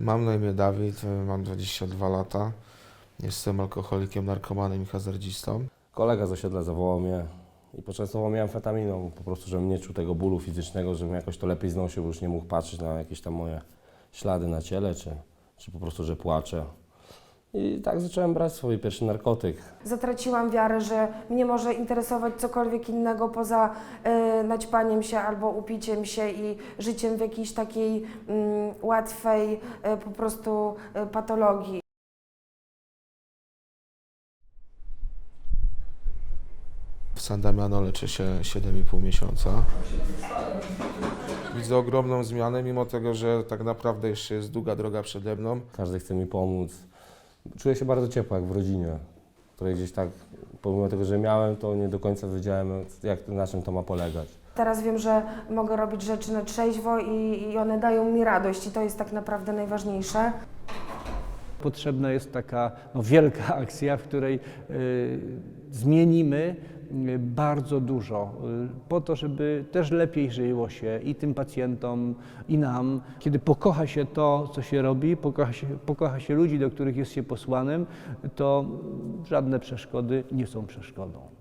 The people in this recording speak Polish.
Mam na imię Dawid, mam 22 lata. Jestem alkoholikiem, narkomanem i hazardzistą. Kolega z osiedla zawołał mnie i poczęstował mnie amfetaminą, po prostu, żebym nie czuł tego bólu fizycznego, żebym jakoś to lepiej znosił, bo już nie mógł patrzeć na jakieś tam moje ślady na ciele, czy, czy po prostu, że płaczę. I tak zacząłem brać swój pierwszy narkotyk. Zatraciłam wiarę, że mnie może interesować cokolwiek innego poza e, naćpaniem się albo upiciem się i życiem w jakiejś takiej mm, łatwej e, po prostu e, patologii. W San Damiano leczę się 7,5 miesiąca. Widzę ogromną zmianę, mimo tego, że tak naprawdę jeszcze jest długa droga przede mną. Każdy chce mi pomóc. Czuję się bardzo ciepło, jak w rodzinie, której gdzieś tak, pomimo tego, że miałem, to nie do końca wiedziałem, jak, na czym to ma polegać. Teraz wiem, że mogę robić rzeczy na trzeźwo i, i one dają mi radość i to jest tak naprawdę najważniejsze. Potrzebna jest taka no, wielka akcja, w której y, zmienimy bardzo dużo, y, po to, żeby też lepiej żyło się i tym pacjentom, i nam. Kiedy pokocha się to, co się robi, pokocha się, pokocha się ludzi, do których jest się posłanym, to żadne przeszkody nie są przeszkodą.